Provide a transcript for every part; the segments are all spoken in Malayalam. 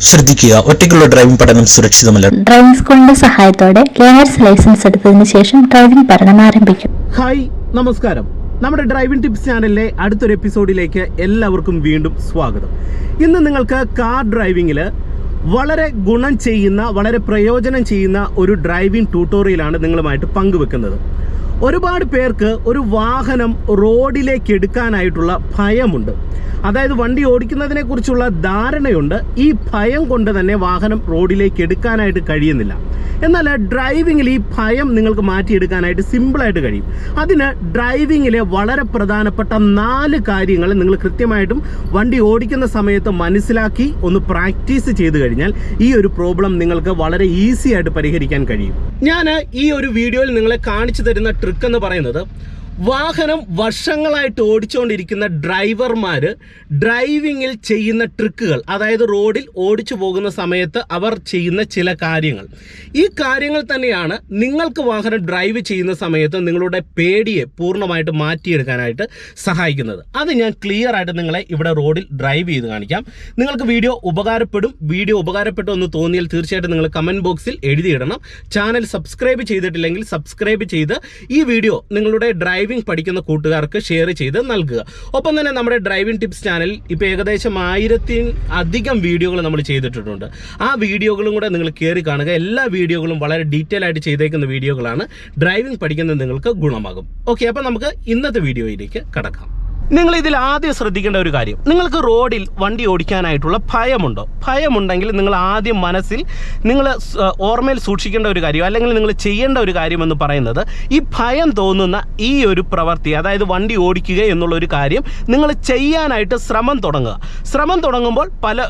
ശ്രദ്ധിക്കുക. ഒറ്റയ്ക്കുള്ള ഡ്രൈവിംഗ് പഠനം സുരക്ഷിതമല്ല. ഡ്രൈവിംഗ് സ്കൂളിന്റെ സഹായത്തോടെ ലേണേഴ്സ് ലൈസൻസ് എടുത്തതിനു ശേഷം ഡ്രൈവിംഗ് പഠനം ആരംഭിക്കും. ഹായ് നമസ്കാരം. നമ്മുടെ ഡ്രൈവിംഗ് ടിപ്സ് ചാനലിലെ അടുത്തൊരു എപ്പിസോഡിലേക്ക് എല്ലാവർക്കും വീണ്ടും സ്വാഗതം. ഇന്ന് നിങ്ങൾക്ക് കാർ ഡ്രൈവിംഗിൽ വളരെ ഗുണം ചെയ്യുന്ന വളരെ പ്രയോജനം ചെയ്യുന്ന ഒരു ഡ്രൈവിംഗ് ട്യൂട്ടോറിയലാണ് നിങ്ങളുമായിട്ട് പങ്കുവെക്കുന്നത്. ഒരുപാട് പേർക്ക് ഒരു വാഹനം റോഡിലേക്ക് എടുക്കാനായിട്ടുള്ള ഭയമുണ്ട്. അതായത് വണ്ടി ഓടിക്കുന്നതിനെ കുറിച്ചുള്ള ധാരണയുണ്ട്. ഈ ഭയം കൊണ്ട് തന്നെ വാഹനം റോഡിലേക്ക് എടുക്കാനായിട്ട് കഴിയുന്നില്ല. എന്നാൽ ഡ്രൈവിങ്ങിൽ ഈ ഭയം നിങ്ങൾക്ക് മാറ്റിയെടുക്കാനായിട്ട് സിമ്പിളായിട്ട് കഴിയും. അതിന് ഡ്രൈവിങ്ങിലെ വളരെ പ്രധാനപ്പെട്ട നാല് കാര്യങ്ങൾ നിങ്ങൾ കൃത്യമായിട്ടും വണ്ടി ഓടിക്കുന്ന സമയത്ത് മനസ്സിലാക്കി ഒന്ന് പ്രാക്ടീസ് ചെയ്ത് കഴിഞ്ഞാൽ ഈ ഒരു പ്രോബ്ലം നിങ്ങൾക്ക് വളരെ ഈസി ആയിട്ട് പരിഹരിക്കാൻ കഴിയും. ഞാൻ ഈ ഒരു വീഡിയോയിൽ നിങ്ങളെ കാണിച്ചു തരുന്ന ട്രിക്ക് എന്ന് പറയുന്നത് വാഹനം വർഷങ്ങളായിട്ട് ഓടിച്ചുകൊണ്ടിരിക്കുന്ന ഡ്രൈവർമാർ ഡ്രൈവിങ്ങിൽ ചെയ്യുന്ന ട്രിക്കുകൾ അതായത് റോഡിൽ ഓടിച്ചു പോകുന്ന സമയത്ത് അവർ ചെയ്യുന്ന ചില കാര്യങ്ങൾ. ഈ കാര്യങ്ങൾ തന്നെയാണ് നിങ്ങൾക്ക് വാഹനം ഡ്രൈവ് ചെയ്യുന്ന സമയത്ത് നിങ്ങളുടെ പേടിയെ പൂർണമായിട്ട് മാറ്റിയെടുക്കാനായിട്ട് സഹായിക്കുന്നത്. അത് ഞാൻ ക്ലിയർ ആയിട്ട് നിങ്ങളെ ഇവിടെ റോഡിൽ ഡ്രൈവ് ചെയ്ത് കാണിക്കാം. നിങ്ങൾക്ക് വീഡിയോ ഉപകാരപ്പെടും. വീഡിയോ ഉപകാരപ്പെട്ടു എന്ന് തോന്നിയാൽ തീർച്ചയായിട്ടും നിങ്ങൾ കമന്റ് ബോക്സിൽ എഴുതിയിടണം. ചാനൽ സബ്സ്ക്രൈബ് ചെയ്തിട്ടില്ലെങ്കിൽ സബ്സ്ക്രൈബ് ചെയ്ത് ഈ വീഡിയോ നിങ്ങളുടെ ഡ്രൈവിംഗ് പഠിക്കുന്ന കൂട്ടുകാർക്ക് ഷെയർ ചെയ്ത് നൽകുക. ഒപ്പം തന്നെ നമ്മുടെ ഡ്രൈവിംഗ് ടിപ്സ് ചാനൽ ഇപ്പോൾ ഏകദേശം ആയിരത്തി അധികം വീഡിയോകൾ നമ്മൾ ചെയ്തിട്ടുണ്ട്. ആ വീഡിയോകളും കൂടെ നിങ്ങൾ കയറി കാണുക. എല്ലാ വീഡിയോകളും വളരെ ഡീറ്റെയിൽ ആയിട്ട് ചെയ്തേക്കുന്ന വീഡിയോകളാണ്. ഡ്രൈവിംഗ് പഠിക്കുന്നത് നിങ്ങൾക്ക് ഗുണമാകും. ഓക്കെ അപ്പോൾ നമുക്ക് ഇന്നത്തെ വീഡിയോയിലേക്ക് കടക്കാം. നിങ്ങൾ ഇതിൽ ആദ്യം ശ്രദ്ധിക്കേണ്ട ഒരു കാര്യം. നിങ്ങൾക്ക് റോഡിൽ വണ്ടി ഓടിക്കാനായിട്ടുള്ള ഭയമുണ്ടോ? ഭയമുണ്ടെങ്കിൽ നിങ്ങൾ ആദ്യം മനസ്സിൽ നിങ്ങൾ ഓർമ്മയിൽ സൂക്ഷിക്കേണ്ട ഒരു കാര്യം അല്ലെങ്കിൽ നിങ്ങൾ ചെയ്യേണ്ട ഒരു കാര്യം എന്ന് പറയുന്നത് ഈ ഭയം തോന്നുന്ന ഈ ഒരു പ്രവൃത്തി അതായത് വണ്ടി ഓടിക്കുക എന്നുള്ള ഒരു കാര്യം നിങ്ങൾ ചെയ്യാനായിട്ട് ശ്രമം തുടങ്ങുക. ശ്രമം തുടങ്ങുമ്പോൾ പല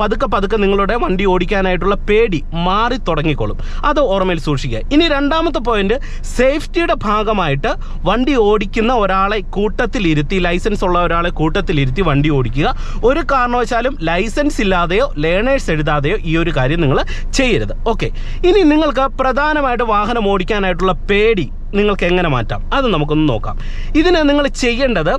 പതുക്കെ പതുക്കെ നിങ്ങളുടെ വണ്ടി ഓടിക്കാനായിട്ടുള്ള പേടി മാറി തുടങ്ങിക്കോളും. അത് ഓർമ്മയിൽ സൂക്ഷിക്കുക. ഇനി രണ്ടാമത്തെ പോയിന്റ് സേഫ്റ്റിയുടെ ഭാഗമായിട്ട് വണ്ടി ഓടിക്കുന്ന ഒരാളെ കൂട്ടത്തിൽ കൂട്ടത്തിലിരുത്തി ലൈസൻസ് ഉള്ള ഒരാളെ കൂട്ടത്തിലിരുത്തി വണ്ടി ഓടിക്കുക. ഒരു കാരണവശാലും ലൈസൻസ് ഇല്ലാതെയോ ലേണേഴ്സ് എഴുതാതെയോ ഈ ഒരു കാര്യം നിങ്ങൾ ചെയ്യരുത്. ഓക്കെ. ഇനി നിങ്ങൾക്ക് പ്രധാനമായിട്ട് വാഹനം ഓടിക്കാനായിട്ടുള്ള പേടി നിങ്ങൾക്ക് എങ്ങനെ മാറ്റാം? അത് നമുക്കൊന്ന് നോക്കാം. ഇതിന് നിങ്ങൾ ചെയ്യേണ്ടത്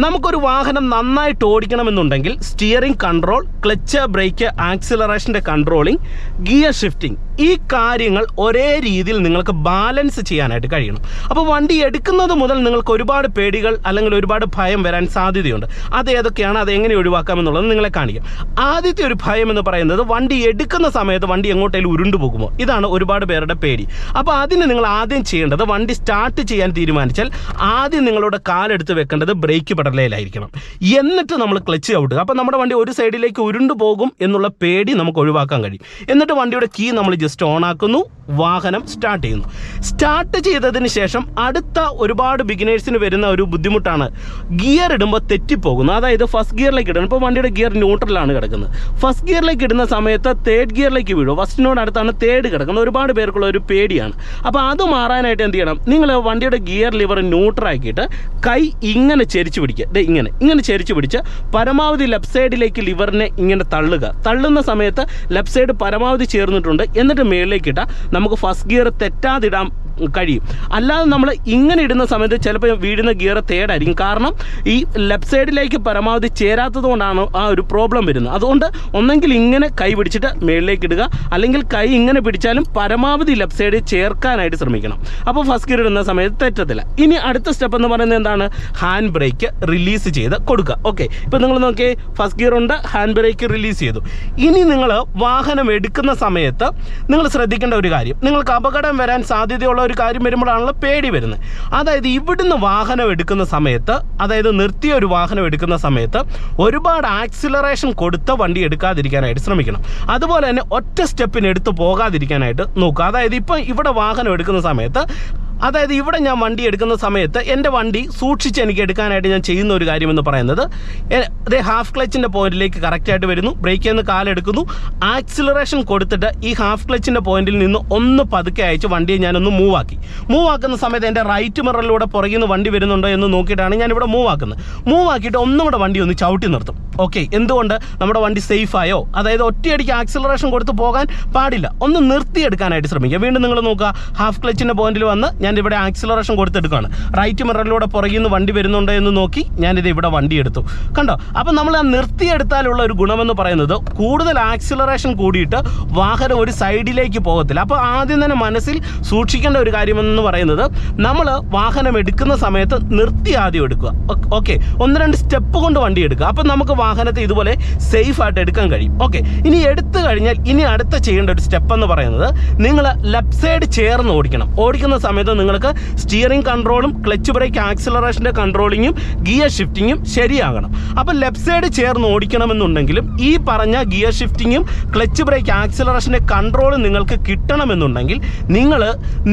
നമുക്കൊരു വാഹനം നന്നായിട്ട് ഓടിക്കണമെന്നുണ്ടെങ്കിൽ സ്റ്റിയറിംഗ് കൺട്രോൾ ക്ലച്ച് ബ്രേക്ക് ആക്സിലറേഷന്റെ കൺട്രോളിംഗ് ഗിയർ ഷിഫ്റ്റിംഗ് ഈ കാര്യങ്ങൾ ഒരേ രീതിയിൽ നിങ്ങൾക്ക് ബാലൻസ് ചെയ്യാനായിട്ട് കഴിയണം. അപ്പോൾ വണ്ടി എടുക്കുന്നത് മുതൽ നിങ്ങൾക്ക് ഒരുപാട് പേടികൾ അല്ലെങ്കിൽ ഒരുപാട് ഭയം വരാൻ സാധ്യതയുണ്ട്. അത് ഏതൊക്കെയാണ്? അത് എങ്ങനെ ഒഴിവാക്കാമെന്നുള്ളത് നിങ്ങളെ കാണിക്കാം. ആദ്യത്തെ ഒരു ഭയം എന്ന് പറയുന്നത് വണ്ടി എടുക്കുന്ന സമയത്ത് വണ്ടി എങ്ങോട്ടേലും ഉരുണ്ടു പോകുമോ ഇതാണ് ഒരുപാട് പേരുടെ പേടി. അപ്പോൾ അതിന് നിങ്ങൾ ആദ്യം ചെയ്യേണ്ടത് വണ്ടി സ്റ്റാർട്ട് ചെയ്യാൻ തീരുമാനിച്ചാൽ ആദ്യം നിങ്ങളുടെ കാലെടുത്ത് വെക്കേണ്ടത് ബ്രേക്ക് പെടലയിലായിരിക്കണം എന്നിട്ട് നമ്മൾ ക്ലച്ച് ചവിട്ടുക അപ്പോൾ നമ്മുടെ വണ്ടി ഒരു സൈഡിലേക്ക് ഉരുണ്ടു പോകും എന്നുള്ള പേടി നമുക്ക് ഒഴിവാക്കാൻ കഴിയും. എന്നിട്ട് വണ്ടിയുടെ കീ നമ്മൾ ജസ്റ്റ് ഓൺ ആക്കുന്നു വാഹനം സ്റ്റാർട്ട് ചെയ്യുന്നു. സ്റ്റാർട്ട് ചെയ്തതിന് ശേഷം അടുത്ത ഒരുപാട് ബിഗിനേഴ്സിന് വരുന്ന ഒരു ബുദ്ധിമുട്ടാണ്. ഗിയർ ഇടുമ്പോൾ തെറ്റിപ്പോകുന്നു. അതായത് ഫസ്റ്റ് ഗിയറിലേക്ക് ഇടണം. ഇപ്പോൾ വണ്ടിയുടെ ഗിയർ ന്യൂട്രലാണ് കിടക്കുന്നത്. ഫസ്റ്റ് ഗിയറിലേക്ക് ഇടുന്ന സമയത്ത് തേർഡ് ഗിയറിലേക്ക് വീഴും. ഫസ്റ്റിനോട് അടുത്താണ് തേർഡ് കിടക്കുന്നത്. ഒരുപാട് പേർക്കുള്ള ഒരു പേടിയാണ്. അപ്പോൾ അത് മാറാനായിട്ട് എന്ത് ചെയ്യണം? നിങ്ങൾ വണ്ടിയുടെ ഗിയർ ലിവർ ന്യൂട്രാക്കിയിട്ട് കൈ ഇങ്ങനെ ചെരിച്ചു പിടിക്കുക. ദേ ഇങ്ങനെ ഇങ്ങനെ ചെരിച്ചു പിടിച്ച് പരമാവധി ലെഫ്റ്റ് സൈഡിലേക്ക് ലിവറിനെ ഇങ്ങനെ തള്ളുക. തള്ളുന്ന സമയത്ത് ലെഫ്റ്റ് സൈഡ് പരമാവധി ചേർന്നിട്ടുണ്ട്. എന്നിട്ട് മേളിലേക്ക് ഇട്ടാൽ നമുക്ക് ഫസ്റ്റ് ഗിയർ തെറ്റാതിടാൻ കഴിയും. അല്ലാതെ നമ്മൾ ഇങ്ങനെ ഇടുന്ന സമയത്ത് ചിലപ്പോൾ വീഴുന്ന ഗിയർ തേടായിരിക്കും. കാരണം ഈ ലെഫ്റ്റ് സൈഡിലേക്ക് പരമാവധി ചേരാത്തത് കൊണ്ടാണ് ആ ഒരു പ്രോബ്ലം വരുന്നത്. അതുകൊണ്ട് ഒന്നെങ്കിൽ ഇങ്ങനെ കൈ പിടിച്ചിട്ട് മേളിലേക്ക് ഇടുക. അല്ലെങ്കിൽ കൈ ഇങ്ങനെ പിടിച്ചാലും പരമാവധി ലെഫ്റ്റ് സൈഡിൽ ചേർക്കാനായിട്ട് ശ്രമിക്കണം. അപ്പോൾ ഫസ്റ്റ് ഗിയർ ഇടുന്ന സമയത്ത് തെറ്റത്തില്ല. ഇനി അടുത്ത സ്റ്റെപ്പ് എന്ന് പറയുന്നത് എന്താണ്? ഹാൻഡ് ബ്രേക്ക് റിലീസ് ചെയ്ത് കൊടുക്കുക. ഓക്കെ ഇപ്പോൾ നിങ്ങൾ നോക്കിയേ ഫസ്റ്റ് ഗിയർ ഉണ്ട് ഹാൻഡ് ബ്രേക്ക് റിലീസ് ചെയ്തു. ഇനി നിങ്ങൾ വാഹനം എടുക്കുന്ന സമയത്ത് നിങ്ങൾ ശ്രദ്ധിക്കേണ്ട ഒരു കാര്യം. നിങ്ങൾക്ക് അപകടം വരാൻ സാധ്യതയുള്ള ഒരു കാര്യം വരുമ്പോഴാണല്ലോ പേടി വരുന്നത്. അതായത് ഇവിടുന്ന് വാഹനം എടുക്കുന്ന സമയത്ത് അതായത് നിർത്തിയ ഒരു വാഹനം എടുക്കുന്ന സമയത്ത് ഒരുപാട് ആക്സിലറേഷൻ കൊടുത്ത വണ്ടി എടുക്കാതിരിക്കാനായിട്ട് ശ്രമിക്കണം. അതുപോലെ തന്നെ ഒറ്റ സ്റ്റെപ്പിന് എടുത്ത് പോകാതിരിക്കാനായിട്ട് നോക്കുക. അതായത് ഇപ്പം ഇവിടെ വാഹനം എടുക്കുന്ന സമയത്ത് അതായത് ഇവിടെ ഞാൻ വണ്ടി എടുക്കുന്ന സമയത്ത് എന്റെ വണ്ടി സൂക്ഷിച്ച് എനിക്ക് എടുക്കാനായിട്ട് ഞാൻ ചെയ്യുന്ന ഒരു കാര്യം എന്ന് പറയുന്നത് അതേ ഹാഫ് ക്ലച്ചിന്റെ പോയിന്റിലേക്ക് കറക്റ്റായിട്ട് വരുന്നു. ബ്രേക്കിൽ നിന്ന് കാലെടുക്കുന്നു ആക്സിലറേഷൻ കൊടുത്തിട്ട് ഈ ഹാഫ് ക്ലച്ചിന്റെ പോയിന്റിൽ നിന്ന് ഒന്ന് പതുക്കെ അയച്ച് വണ്ടിയെ ഞാനൊന്ന് മൂവ് ആക്കി. മൂവ് ആക്കുന്ന സമയത്ത് എന്റെ റൈറ്റ് മിററിലൂടെ പുറകിൽ നിന്ന് വണ്ടി വരുന്നുണ്ടോ എന്ന് നോക്കിയിട്ടാണ് ഞാൻ ഇവിടെ മൂവ് ആക്കുന്നത്. മൂവ് ആക്കിയിട്ട് ഒന്നും കൂടെ വണ്ടി ഒന്ന് ചവിട്ടി നിർത്തും. ഓക്കെ എന്തുകൊണ്ട്? നമ്മുടെ വണ്ടി സേഫായോ അതായത് ഒറ്റയടിക്ക് ആക്സിലറേഷൻ കൊടുത്ത് പോകാൻ പാടില്ല. ഒന്ന് നിർത്തിയെടുക്കാനായിട്ട് ശ്രമിക്കുക. വീണ്ടും നിങ്ങൾ നോക്കുക. ഹാഫ് ക്ലച്ചിന്റെ പോയിന്റിൽ വന്ന് ഞാൻ ഇവിടെ ആക്സിലറേഷൻ കൊടുത്തെടുക്കുകയാണ്. റൈറ്റ് മിററിലൂടെ പുറകിൽ നിന്ന് വണ്ടി വരുന്നുണ്ടോ എന്ന് നോക്കി ഞാനിത് ഇവിടെ വണ്ടി എടുത്തു കണ്ടോ? അപ്പം നമ്മൾ ആ നിർത്തിയെടുത്താലുള്ള ഒരു ഗുണമെന്ന് പറയുന്നത് കൂടുതൽ ആക്സിലറേഷൻ കൂടിയിട്ട് വാഹനം ഒരു സൈഡിലേക്ക് പോകത്തില്ല. അപ്പോൾ ആദ്യം തന്നെ മനസ്സിൽ സൂക്ഷിക്കേണ്ട ഒരു കാര്യമെന്ന് പറയുന്നത് നമ്മൾ വാഹനം എടുക്കുന്ന സമയത്ത് നിർത്തി ആദ്യം എടുക്കുക. ഓക്കെ. ഒന്ന് രണ്ട് സ്റ്റെപ്പ് കൊണ്ട് വണ്ടി എടുക്കുക. അപ്പം നമുക്ക് വാഹനത്തെ ഇതുപോലെ സേഫ് ആയിട്ട് എടുക്കാൻ കഴിയും. ഓക്കെ. ഇനി എടുത്തു കഴിഞ്ഞാൽ ഇനി അടുത്ത ചെയ്യേണ്ട ഒരു സ്റ്റെപ്പ് എന്ന് പറയുന്നത് നിങ്ങൾ ലെഫ്റ്റ് സൈഡ് ചേർന്ന് ഓടിക്കണം. ഓടിക്കുന്ന സമയത്ത് നിങ്ങൾക്ക് സ്റ്റിയറിംഗ് കൺട്രോളും ക്ലച്ച് ബ്രേക്ക് ആക്സിലറേഷന്റെ കൺട്രോളിങ്ങും ഗിയർ ഷിഫ്റ്റിങ്ങും ശരിയാകണം. അപ്പോൾ ലെഫ്റ്റ് സൈഡ് ചേർന്ന് ഓടിക്കണമെന്നുണ്ടെങ്കിലും ഈ പറഞ്ഞ ഗിയർ ഷിഫ്റ്റിങ്ങും ക്ലച്ച് ബ്രേക്ക് ആക്സിലറേഷന്റെ കൺട്രോളും നിങ്ങൾക്ക് കിട്ടണമെന്നുണ്ടെങ്കിൽ നിങ്ങൾ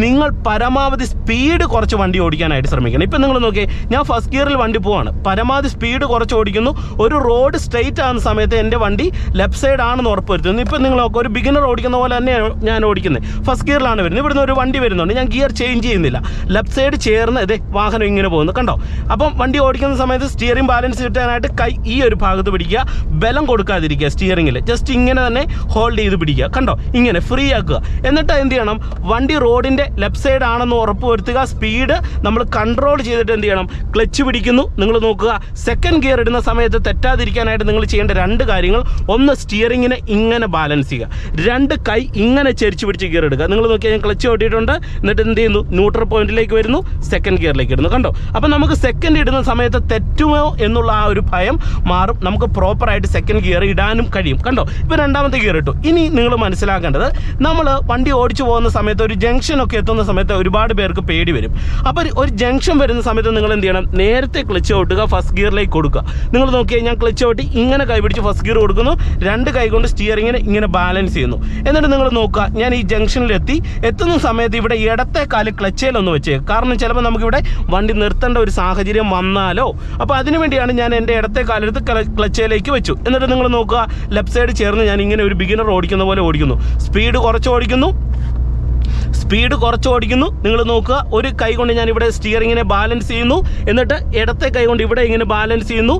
നിങ്ങൾ പരമാവധി സ്പീഡ് കുറച്ച് വണ്ടി ഓടിക്കാനായിട്ട് ശ്രമിക്കണം. ഇപ്പം നിങ്ങൾ നോക്കിയേ ഞാൻ ഫസ്റ്റ് ഗിയറിൽ വണ്ടി പോവാണ്. പരമാവധി സ്പീഡ് കുറച്ച് ഓടിക്കുന്നു. ഒരു റോഡ് സ്ട്രെയിറ്റ് ആകുന്ന സമയത്ത് എന്റെ വണ്ടി ലെഫ്റ്റ് സൈഡ് ആണെന്ന് ഉറപ്പ് വരുത്തുന്നു ഇപ്പം നിങ്ങൾ ഒരു ബിഗിനർ ഓടിക്കുന്ന പോലെ തന്നെയാണ് ഞാൻ ഓടിക്കുന്നത്. ഫസ്റ്റ് ഗിയറിലാണ് വരുന്നത്. ഇവിടുന്ന് ഒരു വണ്ടി വരുന്നുണ്ട്. ഞാൻ ഗിയർ ചേഞ്ച് ചെയ്യുന്നില്ല. ലെഫ്റ്റ് സൈഡ് ചേർന്ന് ഇതേ വാഹനം ഇങ്ങനെ പോകുന്നു. കണ്ടോ? അപ്പം വണ്ടി ഓടിക്കുന്ന സമയത്ത് സ്റ്റിയറിംഗ് ബാലൻസ് കിട്ടാനായിട്ട് കൈ ഈ ഒരു ഭാഗത്ത് പിടിക്കുക. ബലം കൊടുക്കാതിരിക്കുക സ്റ്റിയറിംഗിൽ ജസ്റ്റ് ഇങ്ങനെ തന്നെ ഹോൾഡ് ചെയ്ത് പിടിക്കുക. കണ്ടോ? ഇങ്ങനെ ഫ്രീ ആക്കുക. എന്നിട്ട് എന്ത് ചെയ്യണം? വണ്ടി റോഡിന്റെ ലെഫ്റ്റ് സൈഡ് ആണെന്ന് ഉറപ്പുവരുത്തുക സ്പീഡ് നമ്മൾ കൺട്രോൾ ചെയ്തിട്ട് എന്ത് ചെയ്യണം? ക്ലച്ച് പിടിക്കുന്നു. നിങ്ങൾ നോക്കുക. സെക്കൻഡ് ഗിയർ ഇടുന്ന സമയത്ത് തെറ്റാതിരിക്കാനായിട്ട് നിങ്ങൾ ചെയ്യേണ്ട രണ്ട് കാര്യങ്ങൾ. ഒന്ന് സ്റ്റിയറിങ്ങിനെ ഇങ്ങനെ ബാലൻസ് ചെയ്യുക. രണ്ട് കൈ ഇങ്ങനെ ചെരിച്ച് പിടിച്ച് ഗിയർ എടുക്കുക നിങ്ങൾ നോക്കിയാൽ ഞാൻ ക്ലച്ച് ഓട്ടിയിട്ടുണ്ട്. എന്നിട്ട് എന്ത് ചെയ്യുന്നു? ന്യൂട്രൽ പോയിന്റിലേക്ക് വരുന്നു സെക്കൻഡ് ഗിയറിലേക്ക് ഇടുന്നു കണ്ടോ? അപ്പം നമുക്ക് സെക്കൻഡ് ഇടുന്ന സമയത്ത് തെറ്റുമോ എന്നുള്ള ആ ഒരു ഭയം മാറും. നമുക്ക് പ്രോപ്പറായിട്ട് സെക്കൻഡ് ഗിയർ ഇടാനും കഴിയും. കണ്ടോ? ഇപ്പം രണ്ടാമത്തെ ഗിയർ ഇട്ടു. ഇനി നിങ്ങൾ മനസ്സിലാക്കേണ്ടത് നമ്മൾ വണ്ടി ഓടിച്ചു പോകുന്ന സമയത്ത് ഒരു ജംഗ്ഷനൊക്കെ എത്തുന്ന സമയത്ത് ഒരുപാട് പേർക്ക് പേടി വരും. അപ്പോൾ ഒരു- ജംഗ്ഷൻ വരുന്ന സമയത്ത് നിങ്ങൾ എന്ത് ചെയ്യണം? നേരത്തെ ക്ലച്ച് ഓട്ടുക ഫസ്റ്റ് ഗിയറിലേക്ക് കൊടുക്കുക. നിങ്ങൾ നോക്കിയാൽ ഞാൻ ക്ലച്ച് ഓട്ടി ഇങ്ങനെ കൈ പിടിച്ച് ഫസ്റ്റ് ഗിയർ കൊടുക്കുന്നു. രണ്ട് കൈ കൊണ്ട് സ്റ്റിയറിങ്ങിനെ ഇങ്ങനെ ബാലൻസ് ചെയ്യുന്നു. എന്നിട്ട് നിങ്ങൾ നോക്കുക ഞാൻ ഈ ജംഗ്ഷനിലെത്തി എത്തുന്ന സമയത്ത് ഇവിടെ ഇടത്തെ കാൽ ക്ലച്ചയിലൊന്ന് വെച്ചേ. കാരണം ചിലപ്പോൾ നമുക്കിവിടെ വണ്ടി നിർത്തേണ്ട ഒരു സാഹചര്യം വന്നാലോ. അപ്പോൾ അതിനു വേണ്ടിയാണ് ഞാൻ എന്റെ ഇടത്തെ കാലെടുത്ത് ക്ല- ക്ലച്ചയിലേക്ക് വെച്ചു. എന്നിട്ട് നിങ്ങൾ നോക്കുക ലെഫ്റ്റ് സൈഡ് ചേർന്ന് ഞാൻ ഇങ്ങനെ ഒരു ബിഗിനർ ഓടിക്കുന്ന പോലെ ഓടിക്കുന്നു. സ്പീഡ് കുറച്ച് ഓടിക്കുന്നു. സ്പീഡ് കുറച്ച് ഓടിക്കുന്നു നിങ്ങൾ നോക്കുക ഒരു കൈ കൊണ്ട് ഞാൻ ഇവിടെ സ്റ്റിയറിങ്ങിനെ ബാലൻസ് ചെയ്യുന്നു. എന്നിട്ട് ഇടത്തെ കൈ കൊണ്ട് ഇവിടെ ഇങ്ങനെ ബാലൻസ് ചെയ്യുന്നു.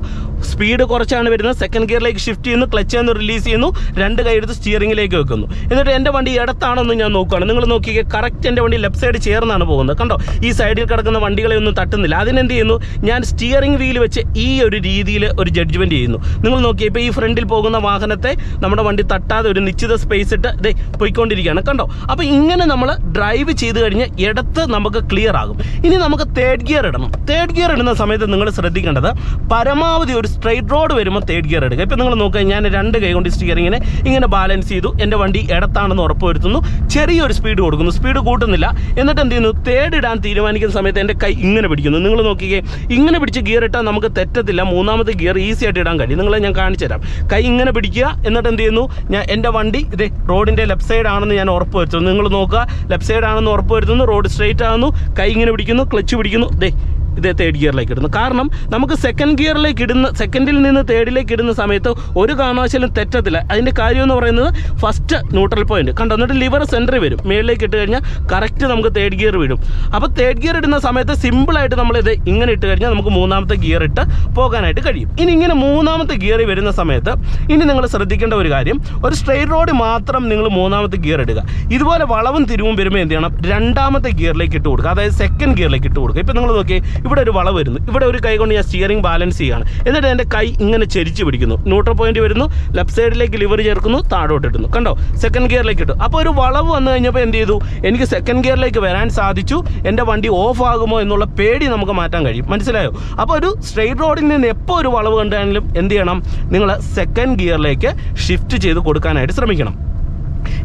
സ്പീഡ് കുറച്ചാണ് വരുന്നത്. സെക്കൻഡ് ഗിയറിലേക്ക് ഷിഫ്റ്റ് ചെയ്യുന്നു. ക്ലച്ച് എന്ന് റിലീസ് ചെയ്യുന്നു. രണ്ട് കൈ എടുത്ത് സ്റ്റിയറിങ്ങിലേക്ക് വെക്കുന്നു. എന്നിട്ട് എന്റെ വണ്ടി ഇടത്താണെന്ന് ഞാൻ നോക്കുകയാണ്. നിങ്ങൾ നോക്കിയേ കറക്റ്റ് എന്റെ വണ്ടി ലെഫ്റ്റ് സൈഡ് ചേർന്നാണ് പോകുന്നത്. കണ്ടോ? ഈ സൈഡിൽ കിടക്കുന്ന വണ്ടികളെ ഒന്നും തട്ടുന്നില്ല. അതിനെന്ത് ചെയ്യുന്നു? ഞാൻ സ്റ്റിയറിംഗ് വീൽ വെച്ച് ഈ ഒരു രീതിയിൽ ഒരു ജഡ്ജ്മെന്റ് ചെയ്യുന്നു. നിങ്ങൾ നോക്കിയേ ഇപ്പോൾ ഈ ഫ്രണ്ടിൽ പോകുന്ന വാഹനത്തെ നമ്മുടെ വണ്ടി തട്ടാതെ ഒരു നിശ്ചിത സ്പേസ് ഇട്ട് ഇതേ പോയിക്കൊണ്ടിരിക്കുകയാണ്. കണ്ടോ? അപ്പോൾ ഇങ്ങനെ നമ്മൾ ഡ്രൈവ് ചെയ്ത് കഴിഞ്ഞ് ഇടത്ത് നമുക്ക് ക്ലിയർ ആകും. ഇനി നമുക്ക് തേർഡ് ഗിയർ ഇടണം. തേർഡ് ഗിയർ ഇടുന്ന സമയത്ത് നിങ്ങൾ ശ്രദ്ധിക്കേണ്ടത് പരമാവധി ഒരു സ്ട്രൈറ്റ് റോഡ് വരുമ്പോൾ തേർഡ് ഗിയർ എടുക്കുക ഇപ്പം നിങ്ങൾ നോക്കുക ഞാൻ രണ്ട് കൈ കൊണ്ട് സ്റ്റിയറിങ്ങിനെ ഇങ്ങനെ ബാലൻസ് ചെയ്തു. എന്റെ വണ്ടി ഇടത്താണെന്ന് ഉറപ്പുവരുത്തുന്നു. ചെറിയൊരു സ്പീഡ് കൊടുക്കുന്നു. സ്പീഡ് കൂട്ടുന്നില്ല. എന്നിട്ട് എന്ത് ചെയ്യുന്നു? തേർഡ് ഇടാൻ തീരുമാനിക്കുന്ന സമയത്ത് എന്റെ കൈ ഇങ്ങനെ പിടിക്കുന്നു. നിങ്ങൾ നോക്കിക്കേ ഇങ്ങനെ പിടിച്ച് ഗിയർ ഇട്ടാൽ നമുക്ക് തെറ്റത്തില്ല. മൂന്നാമത്തെ ഗിയർ ഈസി ആയിട്ട് ഇടാൻ കഴിയും. നിങ്ങളെ ഞാൻ കാണിച്ചു തരാം. കൈ ഇങ്ങനെ പിടിക്കുക. എന്നിട്ട് എന്ത് ചെയ്യുന്നു? ഞാൻ എന്റെ വണ്ടി ഇതേ റോഡിന്റെ ലെഫ്റ്റ് സൈഡ് ആണെന്ന് ഞാൻ ഉറപ്പ് വരുത്തുന്നു നിങ്ങൾ നോക്കുക. ലെഫ്റ്റ് സൈഡ് ആണെന്ന് ഉറപ്പ് വരുത്തുന്നു റോഡ് സ്ട്രെയിറ്റ് ആകുന്നു കൈ ഇങ്ങനെ പിടിക്കുന്നു ക്ലച്ച് പിടിക്കുന്നു. ദേ ഇത് തേർഡ് ഗിയറിലേക്ക് ഇടുന്നു. കാരണം നമുക്ക് സെക്കൻഡ് ഗിയറിലേക്ക് ഇടുന്ന സെക്കൻഡിൽ നിന്ന് തേർഡിലേക്ക് ഇടുന്ന സമയത്ത് ഒരു കാരണവശാലും തെറ്റത്തില്ല. അതിന്റെ കാര്യം എന്ന് പറയുന്നത് ഫസ്റ്റ് ന്യൂട്രൽ പോയിന്റ് കണ്ടോ? എന്നിട്ട് ലിവർ സെന്ററിൽ വരും. മേളിലേക്ക് ഇട്ട് കഴിഞ്ഞാൽ കറക്റ്റ് നമുക്ക് തേർഡ് ഗിയർ വിടും. അപ്പോൾ തേർഡ് ഗിയർ ഇടുന്ന സമയത്ത് സിമ്പിളായിട്ട് നമ്മളിത് ഇങ്ങനെ ഇട്ട് കഴിഞ്ഞാൽ നമുക്ക് മൂന്നാമത്തെ ഗിയർ ഇട്ട് പോകാനായിട്ട് കഴിയും. ഇനി ഇങ്ങനെ മൂന്നാമത്തെ ഗിയറിൽ വരുന്ന സമയത്ത് ഇനി നിങ്ങൾ ശ്രദ്ധിക്കേണ്ട ഒരു കാര്യം. ഒരു സ്ട്രെയിറ്റ് റോഡ് മാത്രം നിങ്ങൾ മൂന്നാമത്തെ ഗിയർ ഇടുക. ഇതുപോലെ വളവും തിരിവും വരുമ്പോൾ എന്ത് ചെയ്യണം? രണ്ടാമത്തെ ഗിയറിലേക്ക് ഇട്ട് കൊടുക്കുക. അതായത് സെക്കൻഡ് ഗിയറിലേക്ക് ഇട്ട് കൊടുക്കുക. ഇപ്പം നിങ്ങൾ നോക്കിയേ ഇവിടെ ഒരു വളവ് വരുന്നു. ഇവിടെ ഒരു കൈ കൊണ്ട് ഞാൻ സ്റ്റിയറിംഗ് ബാലൻസ് ചെയ്യുകയാണ് എന്നിട്ട് എന്റെ കൈ ഇങ്ങനെ ചെരിച്ച് പിടിക്കുന്നു. ന്യൂട്രൽ പോയിന്റ് വരുന്നു. ലെഫ്റ്റ് സൈഡിലേക്ക് ലിവർ ചേർക്കുന്നു. താഴോട്ട് ഇടുന്നു. കണ്ടോ? സെക്കൻഡ് ഗിയറിലേക്ക് ഇട്ടു. അപ്പോൾ ഒരു വളവ് വന്നു കഴിഞ്ഞപ്പോൾ എന്ത് ചെയ്തു? എനിക്ക് സെക്കൻഡ് ഗിയറിലേക്ക് വരാൻ സാധിച്ചു. എന്റെ വണ്ടി ഓഫ് ആകുമോ എന്നുള്ള പേടി നമുക്ക് മാറ്റാൻ കഴിയും. മനസ്സിലായോ? അപ്പോൾ ഒരു സ്ട്രെയിറ്റ് റോഡിൽ നിന്ന് എപ്പോൾ ഒരു വളവ് കണ്ടാലും എന്ത് ചെയ്യണം? നിങ്ങൾ സെക്കൻഡ് ഗിയറിലേക്ക് ഷിഫ്റ്റ് ചെയ്ത് കൊടുക്കാനായിട്ട് ശ്രമിക്കണം.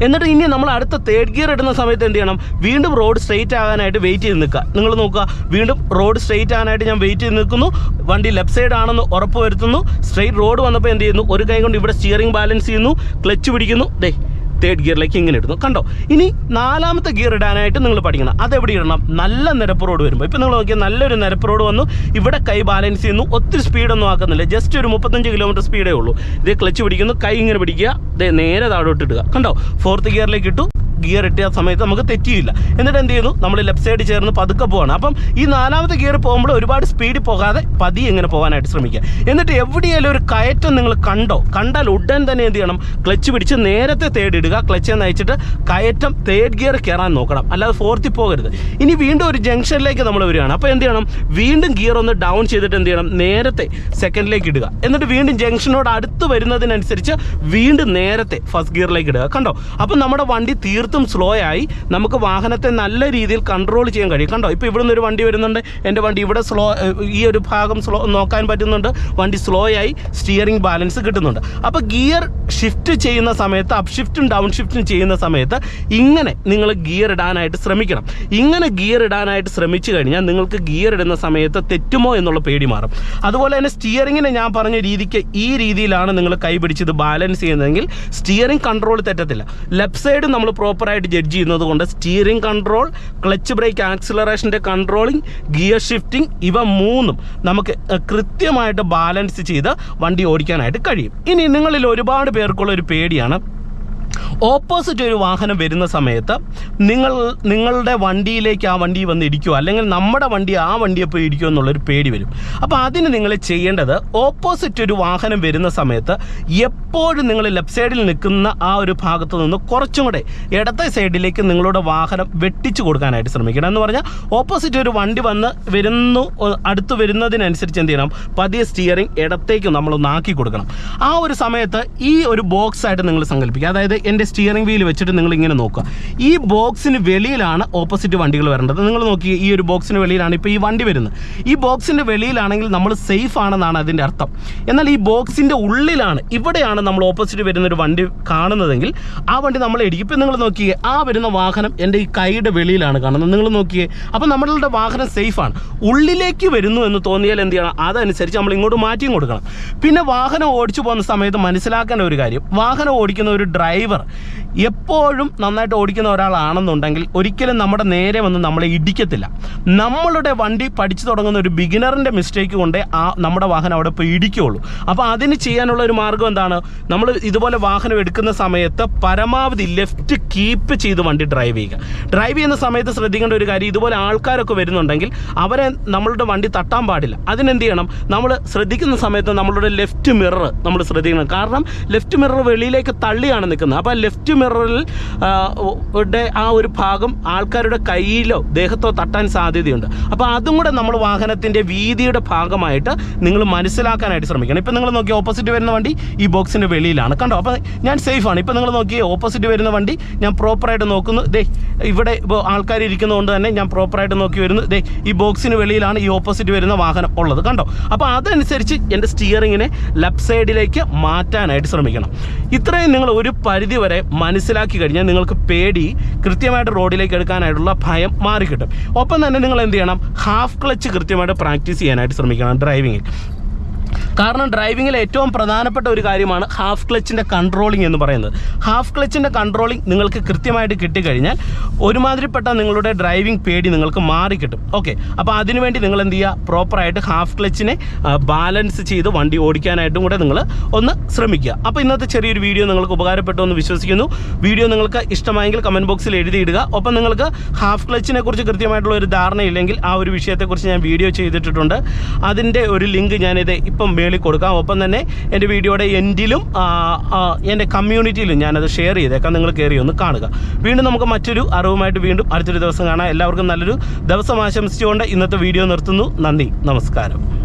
എന്നിട്ട് ഇനി നമ്മൾ അടുത്ത തേർഡ് ഗിയർ ഇടുന്ന സമയത്ത് എന്ത് ചെയ്യണം? വീണ്ടും റോഡ് സ്ട്രെയിറ്റ് ആകാനായിട്ട് വെയിറ്റ് ചെയ്ത് നിൽക്കുക. നിങ്ങൾ നോക്കുക വീണ്ടും റോഡ് സ്ട്രെയിറ്റ് ആകാനായിട്ട് ഞാൻ വെയിറ്റ് ചെയ്ത് നിൽക്കുന്നു. വണ്ടി ലെഫ്റ്റ് സൈഡ് ആണെന്ന് ഉറപ്പ് വരുത്തുന്നു. സ്ട്രെയിറ്റ് റോഡ് വന്നപ്പോൾ എന്ത് ചെയ്യുന്നു? ഒരു കൈ കൊണ്ട് ഇവിടെ സ്റ്റിയറിംഗ് ബാലൻസ് ചെയ്യുന്നു. ക്ലച്ച് പിടിക്കുന്നു. ദേ തേർഡ് ഗിയറിലേക്ക് ഇങ്ങനെ ഇടുന്നു. കണ്ടോ? ഇനി നാലാമത്തെ ഗിയർ ഇടാനായിട്ട് നിങ്ങൾ പഠിക്കണം. അതെവിടെ ഇടണം? നല്ല നിരപ്പ് റോഡ് വരുമ്പോൾ ഇപ്പം നിങ്ങൾ നോക്കിയാൽ നല്ലൊരു നിരപ്പ് റോഡ് വന്നു. ഇവിടെ കൈ ബാലൻസ് ചെയ്യുന്നു. ഒത്തിരി സ്പീഡൊന്നും ആക്കുന്നില്ല. ജസ്റ്റ് ഒരു മുപ്പത്തഞ്ച് കിലോമീറ്റർ സ്പീഡേ ഉള്ളൂ. ഇതേ ക്ലച്ച് പിടിക്കുന്നു. കൈ ഇങ്ങനെ പിടിക്കുക. നേരെ താഴോട്ട് ഇടുക. കണ്ടോ? ഫോർത്ത് ഗിയറിലേക്ക് ഇട്ടു. ഗിയർ ഇട്ടിയ സമയത്ത് നമുക്ക് തെറ്റിയില്ല. എന്നിട്ട് എന്ത് ചെയ്യുന്നു നമ്മൾ ലെഫ്റ്റ് സൈഡ് ചേർന്ന് പതുക്കെ പോവാണ്. അപ്പം ഈ നാലാമത്തെ ഗിയർ പോകുമ്പോൾ ഒരുപാട് സ്പീഡിൽ പോകാതെ പതി ഇങ്ങനെ പോകാനായിട്ട് ശ്രമിക്കുക. എന്നിട്ട് എവിടെയെങ്കിലും ഒരു കയറ്റം നിങ്ങൾ കണ്ടോ? കണ്ടാൽ ഉടൻ തന്നെ എന്ത് ചെയ്യണം? ക്ലച്ച് പിടിച്ച് നേരത്തെ തേർഡ് ഇടുക. ക്ലച്ച് നയിച്ചിട്ട് കയറ്റം തേർഡ് ഗിയർ കയറാൻ നോക്കണം. അല്ലാതെ ഫോർത്തിൽ പോകരുത്. ഇനി വീണ്ടും ഒരു ജംഗ്ഷനിലേക്ക് നമ്മൾ വരികയാണ്. അപ്പോൾ എന്ത് ചെയ്യണം? വീണ്ടും ഗിയർ ഒന്ന് ഡൗൺ ചെയ്തിട്ട് എന്ത് ചെയ്യണം? നേരത്തെ സെക്കൻഡിലേക്ക് ഇടുക. എന്നിട്ട് വീണ്ടും ജംഗ്ഷനോട് അടുത്ത് വരുന്നതിനനുസരിച്ച് വീണ്ടും നേരത്തെ ഫസ്റ്റ് ഗിയറിലേക്ക് ഇടുക. കണ്ടോ? അപ്പം നമ്മുടെ വണ്ടി തീർത്തും സ്ലോ ആയി. നമുക്ക് വാഹനത്തെ നല്ല രീതിയിൽ കൺട്രോൾ ചെയ്യാൻ കഴിയും. കണ്ടോ? ഇപ്പോൾ ഇവിടെ ഒരു വണ്ടി വരുന്നുണ്ട്. എന്റെ വണ്ടി ഇവിടെ സ്ലോ ഈ ഒരു ഭാഗം സ്ലോ നോക്കാൻ പറ്റുന്നുണ്ട്. വണ്ടി സ്ലോ ആയി. സ്റ്റിയറിംഗ് ബാലൻസ് കിട്ടുന്നുണ്ട്. അപ്പോൾ ഗിയർ ഷിഫ്റ്റ് ചെയ്യുന്ന സമയത്ത് അപ് ഷിഫ്റ്റും ഡൗൺ ഷിഫ്റ്റും ചെയ്യുന്ന സമയത്ത് ഇങ്ങനെ നിങ്ങൾ ഗിയർ ഇടാനായിട്ട് ശ്രമിക്കണം. ഇങ്ങനെ ഗിയർ ഇടാനായിട്ട് ശ്രമിച്ചു കഴിഞ്ഞാൽ നിങ്ങൾക്ക് ഗിയർ ഇടുന്ന സമയത്ത് തെറ്റുമോ എന്നുള്ള പേടി മാറും. അതുപോലെ തന്നെ സ്റ്റിയറിങ്ങിനെ ഞാൻ പറഞ്ഞ രീതിക്ക് ഈ രീതിയിലാണ് നിങ്ങൾ കൈപിടിച്ചത് ബാലൻസ് ചെയ്യുന്നതെങ്കിൽ സ്റ്റിയറിംഗ് കൺട്രോൾ തെറ്റത്തില്ല. ലെഫ്റ്റ് സൈഡ് നമ്മൾ പ്രോപ്പറായിട്ട് ജഡ്ജ് ചെയ്യുന്നത് കൊണ്ട് സ്റ്റീറിംഗ് കൺട്രോൾ ക്ലച്ച് ബ്രേക്ക് ആക്സിലറേഷന്റെ കൺട്രോളിംഗ് ഗിയർ ഷിഫ്റ്റിംഗ് ഇവ മൂന്നും നമുക്ക് കൃത്യമായിട്ട് ബാലൻസ് ചെയ്ത് വണ്ടി ഓടിക്കാനായിട്ട് കഴിയും. ഇനി നിങ്ങളിൽ ഒരുപാട് പേർക്കുള്ള ഒരു പേടിയാണ് ഓപ്പോസിറ്റ് ഒരു വാഹനം വരുന്ന സമയത്ത് നിങ്ങൾ നിങ്ങളുടെ വണ്ടിയിലേക്ക് ആ വണ്ടി വന്ന് ഇടിക്കുമോ അല്ലെങ്കിൽ നമ്മുടെ വണ്ടി ആ വണ്ടിയെ പോയി ഇടിക്കുമോ എന്നുള്ളൊരു പേടി വരും. അപ്പോൾ അതിന് നിങ്ങൾ ചെയ്യേണ്ടത് ഓപ്പോസിറ്റ് ഒരു വാഹനം വരുന്ന സമയത്ത് എപ്പോഴും നിങ്ങൾ ലെഫ്റ്റ് സൈഡിൽ നിൽക്കുന്ന ആ ഒരു ഭാഗത്ത് നിന്ന് കുറച്ചും കൂടെ ഇടത്തെ സൈഡിലേക്ക് നിങ്ങളുടെ വാഹനം വെട്ടിച്ചു കൊടുക്കാനായിട്ട് ശ്രമിക്കണം. എന്ന് പറഞ്ഞാൽ ഓപ്പോസിറ്റ് ഒരു വണ്ടി വന്ന് വരുന്നു അടുത്ത് വരുന്നതിനനുസരിച്ച് എന്ത് ചെയ്യണം? പതിയെ സ്റ്റിയറിംഗ് ഇടത്തേക്ക് നമ്മളൊന്ന് ആക്കി കൊടുക്കണം. ആ ഒരു സമയത്ത് ഈ ഒരു ബോക്സ് ആയിട്ട് നിങ്ങൾ സങ്കല്പിക്കുക. അതായത് എന്റെ സ്റ്റിയറിംഗ് വീൽ വെച്ചിട്ട് നിങ്ങൾ ഇങ്ങനെ നോക്കുക. ഈ ബോക്സിന് വെളിയിലാണ് ഓപ്പോസിറ്റ് വണ്ടികൾ വരേണ്ടത്. നിങ്ങൾ നോക്കി ഈ ഒരു ബോക്സിന് വെളിയിലാണ് ഇപ്പോൾ ഈ വണ്ടി വരുന്നത്. ഈ ബോക്സിന്റെ വെളിയിലാണെങ്കിൽ നമ്മൾ സേഫ് ആണെന്നാണ് അതിന്റെ അർത്ഥം. എന്നാൽ ഈ ബോക്സിന്റെ ഉള്ളിലാണ് ഇവിടെയാണ് നമ്മൾ ഓപ്പോസിറ്റ് വരുന്ന ഒരു വണ്ടി കാണുന്നതെങ്കിൽ ആ വണ്ടി നമ്മൾ ഇടിക്കും. ഇപ്പം നിങ്ങൾ നോക്കിയേ ആ വരുന്ന വാഹനം എന്റെ ഈ കൈയുടെ വെളിയിലാണ് കാണുന്നത്. നിങ്ങൾ നോക്കിയേ അപ്പം നമ്മളുടെ വാഹനം സേഫാണ് ഉള്ളിലേക്ക് വരുന്നു എന്ന് തോന്നിയാൽ എന്ത് ചെയ്യണം? അതനുസരിച്ച് നമ്മൾ ഇങ്ങോട്ട് മാറ്റിയും കൊടുക്കണം. പിന്നെ വാഹനം ഓടിച്ചു പോകുന്ന സമയത്ത് മനസ്സിലാക്കേണ്ട ഒരു കാര്യം വാഹനം ഓടിക്കുന്ന ഒരു ഡ്രൈവർ എപ്പോഴും നന്നായിട്ട് ഓടിക്കുന്ന ഒരാളാണെന്നുണ്ടെങ്കിൽ ഒരിക്കലും നമ്മുടെ നേരെ വന്ന് നമ്മളെ ഇടിക്കത്തില്ല. നമ്മളുടെ വണ്ടി പഠിച്ചു തുടങ്ങുന്ന ഒരു ബിഗിനറിന്റെ മിസ്റ്റേക്ക് കൊണ്ടേ ആ നമ്മുടെ വാഹനം അവിടെ പോയി ഇടിക്കുകയുള്ളൂ. അപ്പോൾ അതിന് ചെയ്യാനുള്ള ഒരു മാർഗം എന്താണ്? നമ്മൾ ഇതുപോലെ വാഹനം എടുക്കുന്ന സമയത്ത് പരമാവധി ലെഫ്റ്റ് കീപ്പ് ചെയ്ത് വണ്ടി ഡ്രൈവ് ചെയ്യുക. ഡ്രൈവ് ചെയ്യുന്ന സമയത്ത് ശ്രദ്ധിക്കേണ്ട ഒരു കാര്യം ഇതുപോലെ ആൾക്കാരൊക്കെ വരുന്നുണ്ടെങ്കിൽ അവരെ നമ്മളുടെ വണ്ടി തട്ടാൻ പാടില്ല. അതിനെന്ത് ചെയ്യണം? നമ്മൾ ശ്രദ്ധിക്കുന്ന സമയത്ത് നമ്മളുടെ ലെഫ്റ്റ് മിറർ നമ്മൾ ശ്രദ്ധിക്കണം. കാരണം ലെഫ്റ്റ് മിറർ വെളിയിലേക്ക് തള്ളിയാണ് നിൽക്കുന്നത്. അപ്പോൾ ലെഫ്റ്റ് മിററിൽ ആ ഒരു ഭാഗം ആൾക്കാരുടെ കയ്യിലോ ദേഹത്തോ തട്ടാൻ സാധ്യതയുണ്ട്. അപ്പോൾ അതും കൂടെ നമ്മൾ വാഹനത്തിന്റെ വീതിയുടെ ഭാഗമായിട്ട് നിങ്ങൾ മനസ്സിലാക്കാനായിട്ട് ശ്രമിക്കണം. ഇപ്പോൾ നിങ്ങൾ നോക്കി ഓപ്പോസിറ്റ് വരുന്ന വണ്ടി ഈ ബോക്സിന്റെ വെളിയിലാണ്. കണ്ടോ? അപ്പോൾ ഞാൻ സേഫാണ് ഇപ്പോൾ നിങ്ങൾ നോക്കി ഓപ്പോസിറ്റ് വരുന്ന വണ്ടി ഞാൻ പ്രോപ്പറായിട്ട് നോക്കുന്നു. ദേ ഇവിടെ ആൾക്കാർ ഇരിക്കുന്നതുകൊണ്ട് തന്നെ ഞാൻ പ്രോപ്പറായിട്ട് നോക്കി വരുന്നു. ദേ ഈ ബോക്സിന് വെളിയിലാണ് ഈ ഓപ്പോസിറ്റ് വരുന്ന വാഹനം ഉള്ളത്. കണ്ടോ? അപ്പോൾ അതനുസരിച്ച് എന്റെ സ്റ്റിയറിങ്ങിനെ ലെഫ്റ്റ് സൈഡിലേക്ക് മാറ്റാനായിട്ട് ശ്രമിക്കണം. ഇത്രയും നിങ്ങൾ ഒരു പരിധി വരെ മനസ്സിലാക്കി കഴിഞ്ഞാൽ നിങ്ങൾക്ക് പേടി കൃത്യമായിട്ട് റോഡിലേക്ക് എടുക്കാനായിട്ടുള്ള ഭയം മാറിക്കിട്ടും. ഒപ്പം തന്നെ നിങ്ങൾ എന്ത് ചെയ്യണം? ഹാഫ് ക്ലച്ച് കൃത്യമായിട്ട് പ്രാക്ടീസ് ചെയ്യാനായിട്ട് ശ്രമിക്കണം ഡ്രൈവിങ്ങിൽ കാരണം ഡ്രൈവിങ്ങിൽ ഏറ്റവും പ്രധാനപ്പെട്ട ഒരു കാര്യമാണ് ഹാഫ് ക്ലച്ചിന്റെ കൺട്രോളിംഗ് എന്ന് പറയുന്നത്. ഹാഫ് ക്ലച്ചിന്റെ കൺട്രോളിംഗ് നിങ്ങൾക്ക് കൃത്യമായിട്ട് കിട്ടിക്കഴിഞ്ഞാൽ ഒരുമാതിരിപ്പെട്ട നിങ്ങളുടെ ഡ്രൈവിംഗ് പേടി നിങ്ങൾക്ക് മാറിക്കിട്ടും ഓക്കെ അപ്പോൾ അതിനുവേണ്ടി നിങ്ങൾ എന്ത് ചെയ്യുക? പ്രോപ്പറായിട്ട് ഹാഫ് ക്ലച്ചിനെ ബാലൻസ് ചെയ്ത് വണ്ടി ഓടിക്കാനായിട്ടും കൂടെ നിങ്ങൾ ഒന്ന് ശ്രമിക്കുക. അപ്പോൾ ഇന്നത്തെ ചെറിയൊരു വീഡിയോ നിങ്ങൾക്ക് ഉപകാരപ്പെട്ടു എന്ന് വിശ്വസിക്കുന്നു. വീഡിയോ നിങ്ങൾക്ക് ഇഷ്ടമായെങ്കിൽ കമന്റ് ബോക്സിൽ എഴുതിയിടുക. ഒപ്പം നിങ്ങൾക്ക് ഹാഫ് ക്ലച്ചിനെ കുറിച്ച് കൃത്യമായിട്ടുള്ള ഒരു ധാരണയില്ലെങ്കിൽ ആ ഒരു വിഷയത്തെക്കുറിച്ച് ഞാൻ വീഡിയോ ചെയ്തിട്ടുണ്ട് അതിന്റെ ഒരു ലിങ്ക് ഞാനിത് ഇപ്പം മേളിൽ കൊടുക്കാം. ഒപ്പം തന്നെ എന്റെ വീഡിയോയുടെ എൻഡിലും എന്റെ കമ്മ്യൂണിറ്റിയിലും ഞാനത് ഷെയർ ചെയ്തേക്കാം. നിങ്ങൾ കയറി ഒന്ന് കാണുക. വീണ്ടും നമുക്ക് മറ്റൊരു അറിവുമായിട്ട് വീണ്ടും അടുത്തൊരു ദിവസം കാണാം. എല്ലാവർക്കും നല്ലൊരു ദിവസം ആശംസിച്ചുകൊണ്ട് ഇന്നത്തെ വീഡിയോ നിർത്തുന്നു. നന്ദി. നമസ്കാരം.